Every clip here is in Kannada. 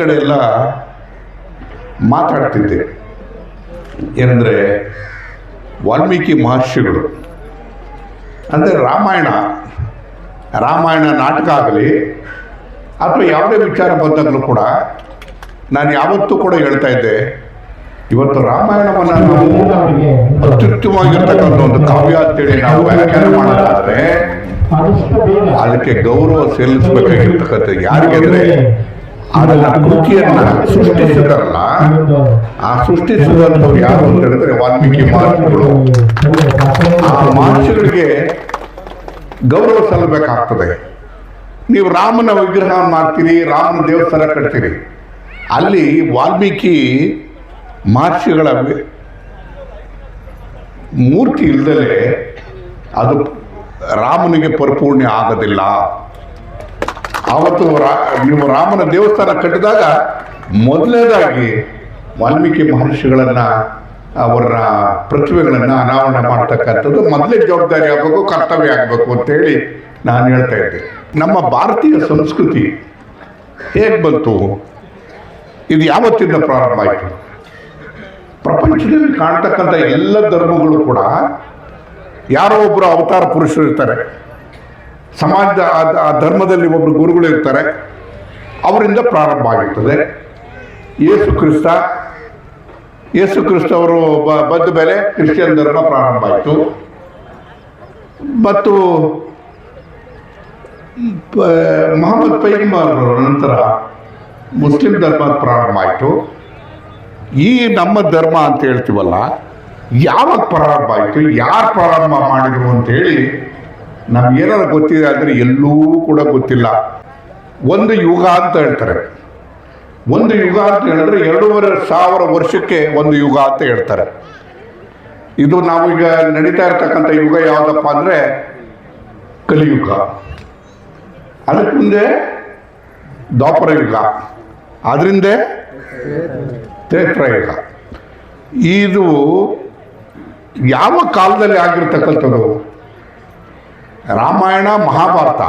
ಕಡೆ ಎಲ್ಲ ಮಾತಾಡ್ತಿದ್ದೆ. ಏನಂದರೆ ವಾಲ್ಮೀಕಿ ಮಹರ್ಷಿಗಳು. ಅಂದರೆ ರಾಮಾಯಣ ರಾಮಾಯಣ ನಾಟಕ ಆಗಲಿ ಅಥವಾ ಯಾವುದೇ ವಿಚಾರ ಬಂದಾಗಲೂ ಕೂಡ ನಾನು ಯಾವತ್ತೂ ಕೂಡ ಹೇಳ್ತಾ ಇದ್ದೆ ಇವತ್ತು ರಾಮಾಯಣವನ್ನು ನಾವು ಅತ್ಯುತ್ತಮವಾಗಿರ್ತಕ್ಕಂಥ ಒಂದು ಕಾವ್ಯ ಅಂತೇಳಿ ನಾವು ವ್ಯಾಖ್ಯಾನ ಮಾಡೋದಾದ್ರೆ ಅದಕ್ಕೆ ಗೌರವ ಸಲ್ಲಿಸಬೇಕಾಗಿರ್ತಕ್ಕಂಥ ಯಾರಿಗೆ ಅಂದರೆ ಕೃತಿಯನ್ನ ಸೃಷ್ಟಿಸಿದ್ರಲ್ಲ, ಆ ಸೃಷ್ಟಿಸಿದಂಥವ್ರು ಯಾರು ಅಂತ ಹೇಳಿದ್ರೆ ವಾಲ್ಮೀಕಿ ಮಹರ್ಷಿಗಳು ಆ ಮಹರ್ಷಿಗಳಿಗೆ ಗೌರವ ಸಲ್ಲಬೇಕಾಗ್ತದೆ. ನೀವು ರಾಮನ ವಿಗ್ರಹ ಮಾಡ್ತೀರಿ, ರಾಮನ ದೇವಸ್ಥಾನ ಕಟ್ತೀರಿ. ಅಲ್ಲಿ ವಾಲ್ಮೀಕಿ ಮಹರ್ಷಿಗಳ ಮೂರ್ತಿ ಇಲ್ದಲೆ ಅದು ರಾಮನಿಗೆ ಪರಿಪೂರ್ಣ ಆಗೋದಿಲ್ಲ. ಆವತ್ತು ನೀವು ರಾಮನ ದೇವಸ್ಥಾನ ಕಟ್ಟಿದಾಗ ಮೊದಲನೇದಾಗಿ ವಾಲ್ಮೀಕಿ ಮಹರ್ಷಿಗಳನ್ನ, ಅವರ ಪ್ರತಿಭೆಗಳನ್ನು ಅನಾವರಣ ಮಾಡ್ತಕ್ಕಂಥದ್ದು ಮೊದಲೇ ಜವಾಬ್ದಾರಿ ಆಗಬೇಕು, ಕರ್ತವ್ಯ ಆಗಬೇಕು ಅಂತೇಳಿ ನಾನು ಹೇಳ್ತಾ ಇದ್ದೆ. ನಮ್ಮ ಭಾರತೀಯ ಸಂಸ್ಕೃತಿ ಹೇಗೆ ಬಂತು? ಇದು ಯಾವತ್ತಿಂದ ಪ್ರಾರಂಭ ಆಯಿತು? ಪ್ರಪಂಚದಲ್ಲಿ ಕಾಣ್ತಕ್ಕಂಥ ಎಲ್ಲ ಧರ್ಮಗಳು ಕೂಡ ಯಾರೋ ಒಬ್ಬರು ಅವತಾರ ಪುರುಷರು ಇರ್ತಾರೆ. ಸಮಾಜದ ಆ- ಧರ್ಮದಲ್ಲಿ ಒಬ್ಬರು ಗುರುಗಳು ಇರ್ತಾರೆ, ಅವರಿಂದ ಪ್ರಾರಂಭ ಆಗಿರ್ತದೆ ಯೇಸು ಕ್ರಿಸ್ತ ಯೇಸು ಕ್ರಿಸ್ತ ಅವರು ಬಂದ ಮೇಲೆ ಕ್ರಿಶ್ಚಿಯನ್ ಧರ್ಮ ಪ್ರಾರಂಭ ಆಯಿತು. ಮತ್ತು ಮೊಹಮ್ಮದ್ ಪೈಗಂಬರ್ ನಂತರ ಮುಸ್ಲಿಂ ಧರ್ಮ ಪ್ರಾರಂಭ ಆಯಿತು. ಈ ನಮ್ಮ ಧರ್ಮ ಅಂತ ಹೇಳ್ತೀವಲ್ಲ, ಯಾವಾಗ ಪ್ರಾರಂಭ ಆಯಿತು, ಯಾರು ಪ್ರಾರಂಭ ಮಾಡಿದ್ರು ಅಂತೇಳಿ ನಮ್ಗೆ ಏನಾರು ಗೊತ್ತಿದೆ ಆದರೆ ಎಲ್ಲೂ ಕೂಡ ಗೊತ್ತಿಲ್ಲ. ಒಂದು ಯುಗ ಅಂತ ಹೇಳ್ತಾರೆ. ಒಂದು ಯುಗ ಅಂತ ಹೇಳಿದ್ರೆ ಎರಡೂವರೆ ಸಾವಿರ ವರ್ಷಕ್ಕೆ ಒಂದು ಯುಗ ಅಂತ ಹೇಳ್ತಾರೆ. ಇದು ನಾವು ಈಗ ನಡೀತಾ ಇರ್ತಕ್ಕಂಥ ಯುಗ ಯಾವುದಪ್ಪ ಅಂದರೆ ಕಲಿಯುಗ. ಅದಕ್ಕೆ ಮುಂದೆ ದ್ವಾಪರ ಯುಗ. ಅದರಿಂದ ತ್ರೇತ್ರಯುಗ ಇದು ಯಾವ ಕಾಲದಲ್ಲಿ ಆಗಿರ್ತಕ್ಕಂಥದ್ದು? ರಾಮಾಯಣ, ಮಹಾಭಾರತ,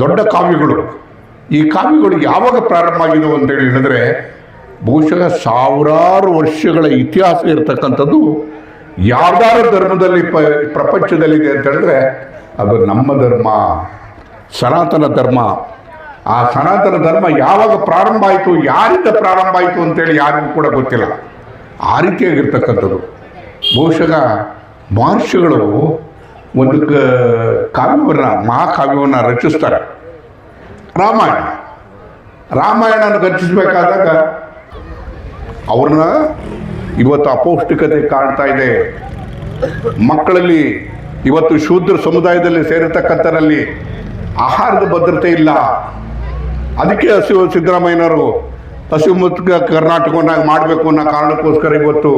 ದೊಡ್ಡ ಕಾವ್ಯಗಳು. ಈ ಕಾವ್ಯಗಳು ಯಾವಾಗ ಪ್ರಾರಂಭ ಆಗಿದವು ಅಂತೇಳಿ ಹೇಳಿದ್ರೆ, ಬಹುಶಃ ಸಾವಿರಾರು ವರ್ಷಗಳ ಇತಿಹಾಸ ಇರತಕ್ಕಂಥದ್ದು ಯಾವ್ದಾರ ಧರ್ಮದಲ್ಲಿ ಪ, ಪ್ರಪಂಚದಲ್ಲಿದೆ ಅಂತ ಹೇಳಿದ್ರೆ, ಅದು ನಮ್ಮ ಧರ್ಮ, ಸನಾತನ ಧರ್ಮ. ಆ ಸನಾತನ ಧರ್ಮ ಯಾವಾಗ ಪ್ರಾರಂಭ ಆಯಿತು, ಯಾರಿಂದ ಪ್ರಾರಂಭ ಆಯಿತು ಅಂತೇಳಿ ಯಾರಿಗೂ ಕೂಡ ಗೊತ್ತಿಲ್ಲ. ಆ ರೀತಿಯಾಗಿರ್ತಕ್ಕಂಥದ್ದು. ಬಹುಶಃ ಮಹರ್ಷಿಗಳು ಒಂದು ಕಾವ್ಯವನ್ನು, ಮಹಾಕಾವ್ಯವನ್ನು ರಚಿಸ್ತಾರೆ. ರಾಮಾಯಣ. ರಾಮಾಯಣನ ರಚಿಸಬೇಕಾದಾಗ ಅವ್ರನ್ನ ಇವತ್ತು ಅಪೌಷ್ಟಿಕತೆ ಕಾಣ್ತಾ ಇದೆ. ಮಕ್ಕಳಲ್ಲಿ ಇವತ್ತು ಶೂದ್ರ ಸಮುದಾಯದಲ್ಲಿ ಸೇರಿರ್ತಕ್ಕಂಥರಲ್ಲಿ ಆಹಾರದ ಭದ್ರತೆ ಇಲ್ಲ. ಅದಕ್ಕೆ ಹಸಿವು ಸಿದ್ದರಾಮಯ್ಯನವರು ಹಸಿವು ಮುಕ್ತ ಕರ್ನಾಟಕವನ್ನಾಗಿ ಮಾಡಬೇಕು ಅನ್ನೋ ಕಾರಣಕ್ಕೋಸ್ಕರ ಇವತ್ತು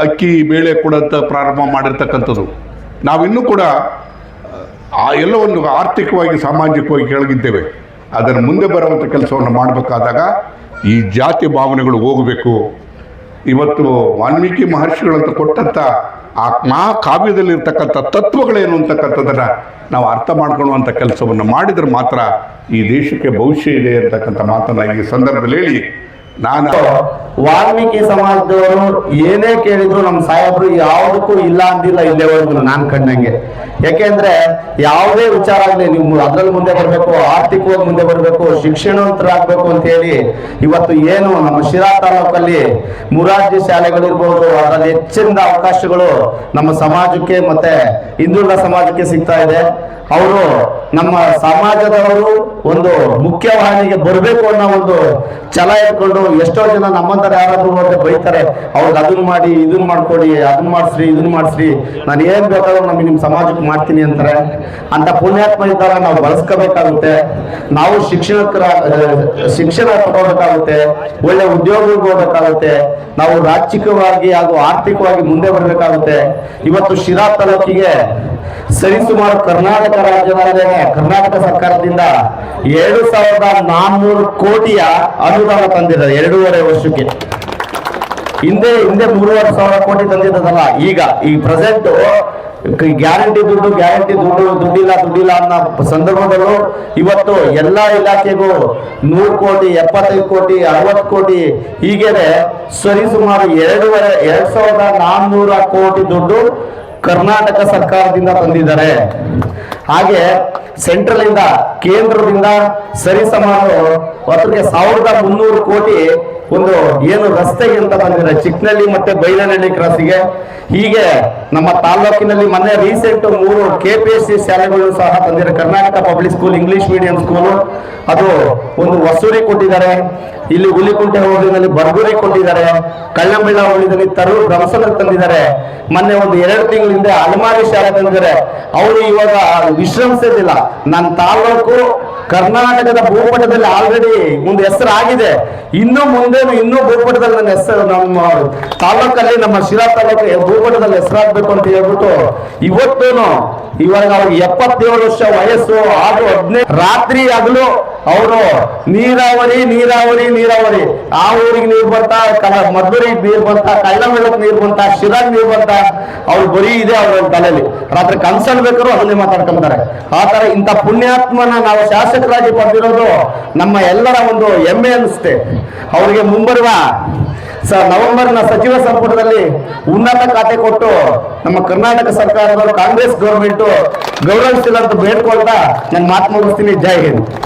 ಅಕ್ಕಿ, ಬೇಳೆ ಕೊಡಂತ ಪ್ರಾರಂಭ ಮಾಡಿರ್ತಕ್ಕಂಥದ್ದು. ನಾವಿನ್ನೂ ಕೂಡ, ಆ ಎಲ್ಲ ಒಂದು ಆರ್ಥಿಕವಾಗಿ, ಸಾಮಾಜಿಕವಾಗಿ ಕೆಳಗಿದ್ದೇವೆ. ಅದನ್ನು ಮುಂದೆ ಬರುವಂಥ ಕೆಲಸವನ್ನು ಮಾಡಬೇಕಾದಾಗ ಈ ಜಾತಿ ಭಾವನೆಗಳು ಹೋಗಬೇಕು. ಇವತ್ತು ವಾಲ್ಮೀಕಿ ಮಹರ್ಷಿಗಳಂತ ಕೊಟ್ಟಂಥ ಆ ಮಹಾಕಾವ್ಯದಲ್ಲಿರ್ತಕ್ಕಂಥ ತತ್ವಗಳೇನು ಅಂತಕ್ಕಂಥದ್ದನ್ನು ನಾವು ಅರ್ಥ ಮಾಡ್ಕೊಳ್ಳುವಂಥ ಕೆಲಸವನ್ನು ಮಾಡಿದರೆ ಮಾತ್ರ ಈ ದೇಶಕ್ಕೆ ಭವಿಷ್ಯ ಇದೆ ಅಂತಕ್ಕಂಥ ಮಾತನ್ನು ಈ ಸಂದರ್ಭದಲ್ಲಿ ಹೇಳಿ ನಾನು ವಾಲ್ಮೀಕಿ ಸಮಾಜದವರು ಏನೇ ಕೇಳಿದ್ರು ನಮ್ಮ ಸಾಹೇಬ್ರು ಯಾವುದಕ್ಕೂ ಇಲ್ಲ ಅಂದಿಲ್ಲ ಇಲ್ಲೇವರೆಗೂ ನಾನ್ ಕಂಡಂಗೆ. ಯಾಕೆಂದ್ರೆ ಯಾವುದೇ ವಿಚಾರ ಆಗ್ಲಿ, ನೀವು ಅದ್ರಲ್ಲಿ ಮುಂದೆ ಬರಬೇಕು, ಆರ್ಥಿಕವಾಗಿ ಮುಂದೆ ಬರಬೇಕು, ಶಿಕ್ಷಣವಂತರಾಗಬೇಕು ಅಂತ ಹೇಳಿ ಇವತ್ತು ಏನು ನಮ್ಮ ಶಿರಾ ತಾಲೂಕಲ್ಲಿ ಮುರಾರ್ಜಿ ಶಾಲೆಗಳಿರ್ಬೋದು ಅದರಲ್ಲಿ ಹೆಚ್ಚಿನ ಅವಕಾಶಗಳು ನಮ್ಮ ಸಮಾಜಕ್ಕೆ ಮತ್ತೆ ಹಿಂದುಳಿದ ಸಮಾಜಕ್ಕೆ ಸಿಗ್ತಾ ಇದೆ. ಅವರು ನಮ್ಮ ಸಮಾಜದವರು ಒಂದು ಮುಖ್ಯವಾಹಿನಿಗೆ ಬರಬೇಕು ಅನ್ನೋ ಒಂದು ಛಲ ಇಟ್ಕೊಂಡು ಎಷ್ಟೋ ಜನ ನಮ್ಮಂತರ ಯಾರಾದ್ರೂ ಹೋದ್ರೆ ಬೈತಾರೆ, ಅವ್ರಿಗೆ ಅದನ್ನ ಮಾಡಿ ಇದನ್ನ ಮಾಡ್ಕೊಡಿ ಅದನ್ನ ಮಾಡಿಸ್ರಿ ಇದನ್ನ ಮಾಡಿಸ್ರಿ. ನಾನು ಏನ್ ಬೇಕಾದ್ರೂ ನಮಗೆ ನಿಮ್ ಸಮಾಜಕ್ಕೆ ಮಾಡ್ತೀನಿ ಅಂತಾರೆ. ಅಂತ ಪುಣ್ಯಾತ್ಮ ಇದ್ದಾಗ ನಾವು ಬಳಸ್ಕೋಬೇಕಾಗುತ್ತೆ. ನಾವು ಶಿಕ್ಷಣಕ್ಕರ ಶಿಕ್ಷಣ ತಗೋಬೇಕಾಗುತ್ತೆ. ಒಳ್ಳೆ ಉದ್ಯೋಗಕ್ಕೆ ಹೋಗ್ಬೇಕಾಗುತ್ತೆ. ನಾವು ರಾಜಕೀಯವಾಗಿ ಹಾಗೂ ಆರ್ಥಿಕವಾಗಿ ಮುಂದೆ ಬರಬೇಕಾಗುತ್ತೆ. ಇವತ್ತು ಶಿರಾ ತಾಲೂಕಿಗೆ ಸರಿಸುಮಾರು ಕರ್ನಾಟಕ ರಾಜ್ಯದಲ್ಲೇ ಕರ್ನಾಟಕ ಸರ್ಕಾರದಿಂದ ಎರಡು ಸಾವಿರದ ನಾನ್ನೂರು ಕೋಟಿಯ ಅನುದಾನ ತಂದಿದ್ದಾರೆ, ಎರಡೂವರೆ ವರ್ಷಕ್ಕೆ. ಹಿಂದೆ ಹಿಂದೆ ಮೂರುವರೆ ಸಾವಿರ ಕೋಟಿ ತಂದಿದ್ದದಲ್ಲ, ಈಗ ಈ ಪ್ರೆಸೆಂಟ್ ಗ್ಯಾರಂಟಿ ದುಡ್ಡು ಗ್ಯಾರಂಟಿ ದುಡ್ಡು, ದುಡ್ಡಿಲ್ಲ ದುಡ್ಡಿಲ್ಲ ಅನ್ನೋ ಸಂದರ್ಭದಲ್ಲೂ ಇವತ್ತು ಎಲ್ಲಾ ಇಲಾಖೆಗೂ ನೂರು ಕೋಟಿ, ಎಪ್ಪತ್ತೈದು ಕೋಟಿ, ಅರವತ್ತು ಕೋಟಿ, ಹೀಗೇನೆ ಸರಿಸುಮಾರು ಎರಡೂವರೆ, ಎರಡ್ ಸಾವಿರದ ನಾನ್ನೂರ ಕೋಟಿ ದುಡ್ಡು ಕರ್ನಾಟಕ ಸರ್ಕಾರದಿಂದ ತಂದಿದ್ದಾರೆ. ಹಾಗೆ ಸೆಂಟ್ರಲ್ ಇಂದ ಕೇಂದ್ರದಿಂದ ಸರಿಸಮಾನು ಒಟ್ಟಿಗೆ ಸಾವಿರದ ಮುನ್ನೂರು ಕೋಟಿ ಒಂದು ಏನು ರಸ್ತೆಗೆ ಅಂತ ಬಂದಿದ್ದಾರೆ ಚಿಕ್ಕನಹಳ್ಳಿ ಮತ್ತೆ ಬೈಲನಹಳ್ಳಿ ಕ್ರಾಸಿಗೆ ಹೀಗೆ ನಮ್ಮ ತಾಲ್ಲೂಕಿನಲ್ಲಿ ಮೊನ್ನೆ ರೀಸೆಂಟ್ ಮೂರು ಕೆ ಪಿ ಎಸ್ ಸಿ ಶಾಲೆಗಳು ಸಹ ತಂದಿದ್ದಾರೆ Karnataka public school, English medium school. ಅದು ಒಂದು ಹೊಸೂರಿ ಕೊಟ್ಟಿದ್ದಾರೆ. ಇಲ್ಲಿ ಹುಲಿಕುಂಟೆ ಹೋಳಿನಲ್ಲಿ ಬರ್ಗೂರಿ ಕೊಟ್ಟಿದ್ದಾರೆ. ಕಳ್ಳಂಬಿಳ್ಳ ಹೋಳಿದಲ್ಲಿ ತರೂರು ಬ್ರಹ್ಮಸಂದ್ರ ತಂದಿದ್ದಾರೆ. ಮೊನ್ನೆ ಒಂದು ಎರಡು ತಿಂಗಳ ಹಿಂದೆ ಅಲಮಾರಿ ಶಾಲೆ ತಂದಿದ್ದಾರೆ. ಅವರು ಇವಾಗ ವಿಶ್ರಮಿಸೋದಿಲ್ಲ. ನನ್ನ ತಾಲೂಕು ಕರ್ನಾಟಕದ ಭೂಪಟದಲ್ಲಿ ಆಲ್ರೆಡಿ ಒಂದು ಹೆಸರು ಆಗಿದೆ ಇನ್ನು ಮುಂದೆ ಇನ್ನೂ ಭೂಪಟದಲ್ಲಿ ನನ್ನ ಹೆಸರು, ನಮ್ಮ ತಾಲೂಕಲ್ಲಿ ನಮ್ಮ ಶಿರಾ ತಾಲೂಕು ಭೂಪಟದಲ್ಲಿ ಹೆಸರಾಗಬೇಕು ಅಂತ ಹೇಳ್ಬಿಟ್ಟು ಇವತ್ತೂನು ಇವಾಗ ಅವ್ರಿಗೆ ಎಪ್ಪತ್ತೇಳು ವರ್ಷ ವಯಸ್ಸು, ಆದ್ರೂ ಹದಿನೈದು ರಾತ್ರಿ ಹಗಲು ಅವರು ನೀರಾವರಿ ನೀರಾವರಿ ನೀರಾವರಿ. ಆ ಊರಿಗೆ ನೀರು ಬರ್ತಾ ಕ- ಮದ್ದೂರಿಗೆ ನೀರು ಬರ್ತಾ ಕಳ್ಳಮೆಳಕ್ ನೀರು ಬಂತ, ಶಿರಾಗ್ ನೀರು ಬಂತ, ಅವ್ರು ಬರೀ ಇದೆ ಅವ್ರ ತಲೆಯಲ್ಲಿ ರಾತ್ರಿ ಕನ್ಸಲ್ ಬೇಕಾದ್ರು ಅದನ್ನೇ ಮಾತಾಡ್ಕೊಂತಾರೆ. ಆ ತರ ಇಂಥ ಪುಣ್ಯಾತ್ಮನ ನಾವು ಶಾಸಕರಾಗಿ ಪಡೆದಿರೋದು ನಮ್ಮ ಎಲ್ಲರ ಒಂದು ಹೆಮ್ಮೆ ಅನಿಸುತ್ತೆ. ಅವರಿಗೆ ಮುಂಬರುವ ಸ ನವೆಂಬರ್ನ ಸಚಿವ ಸಂಪುಟದಲ್ಲಿ ಉನ್ನತ ಖಾತೆ ಕೊಟ್ಟು ನಮ್ಮ ಕರ್ನಾಟಕ ಸರ್ಕಾರದವರು ಕಾಂಗ್ರೆಸ್ ಗೌರ್ಮೆಂಟ್ ಗೌರವಿಸಿಲ್ಲ ಅಂತ ಬೇಡ್ಕೊಳ್ತಾ ನಾನು ಮಾತು ಮುಗಿಸ್ತೀನಿ. ಜೈ ಹಿಂದ್.